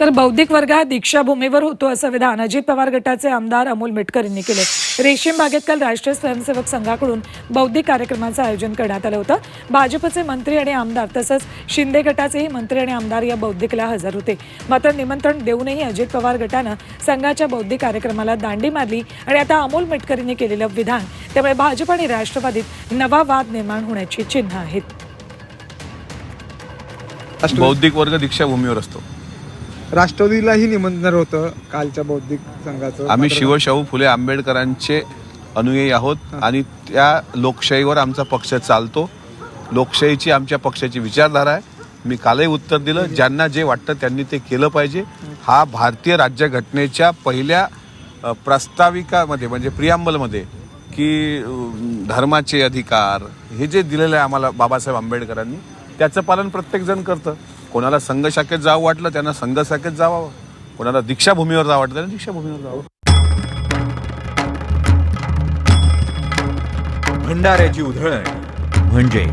तर बौद्धिक वर्ग हा दीक्षाभूमीवर होतो असं विधान. अजित पवार गटाचे आमदार अमोल मेटकर यांनी केले. रेशीम बागेत काल राष्ट्रीय स्वयंसेवक संघाकडून बौद्धिक कार्यक्रमाचं आयोजन करण्यात आलं होतं. भाजपचे मंत्री आणि आमदार तसंच शिंदे गटाचेही मंत्री आणि आमदार या बौद्धिकला हजर होते. मात्र निमंत्रण देऊनही अजित पवार गटानं संघाच्या बौद्धिक कार्यक्रमाला दांडी मारली आणि आता अमोल मेटकर यांनी केलेलं विधान. त्यामुळे भाजप आणि राष्ट्रवादीत नवा वाद निर्माण होण्याची चिन्ह आहेत. बौद्धिक वर्ग दीक्षाभूमीवर असतो. राष्ट्रवादीलाही निमंत्रण होतं कालच्या बौद्धिक संघाचं. आम्ही शिवशाहू फुले आंबेडकरांचे अनुयायी आहोत आणि त्या लोकशाहीवर आमचा पक्ष चालतो. लोकशाहीची आमच्या पक्षाची विचारधारा आहे. मी कालही उत्तर दिलं ज्यांना जे वाटतं त्यांनी ते केलं पाहिजे. हा भारतीय राज्यघटनेच्या पहिल्या प्रस्ताविकामध्ये म्हणजे प्रियांबलमध्ये की धर्माचे अधिकार हे जे दिलेलं आहे आम्हाला बाबासाहेब आंबेडकरांनी त्याचं पालन प्रत्येक जण करतं. कोणाला संघ शाखेत जावं वाटलं त्यांना संघ शाखेत जावं. कोणाला दीक्षाभूमीवर जावं वाटलं त्यांना दीक्षाभूमीवर जावं. भंडाऱ्याची उधळण. म्हणजे?